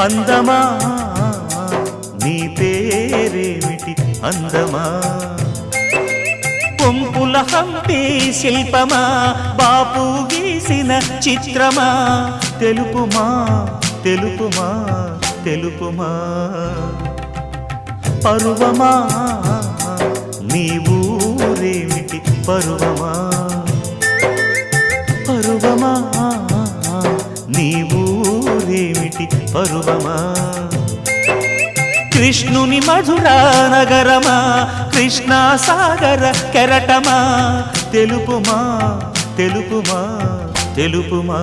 అందమా? నీ పేరేమిటి అందమా? కొంపుల హంపి శిల్పమా? బాపు గీసిన చిత్రమా? తెలుపుమా తెలుపుమా తెలుపుమా? పరువమా? నీ ఊరేమిటి పరువమా? పరువమా? నీ ఊరేమిటి పరువమా కృష్ణుని మధురా నగరమా? కృష్ణా సాగర కెరటమా? తెలుపుమా? తెలుపుమా? తెలుపుమా?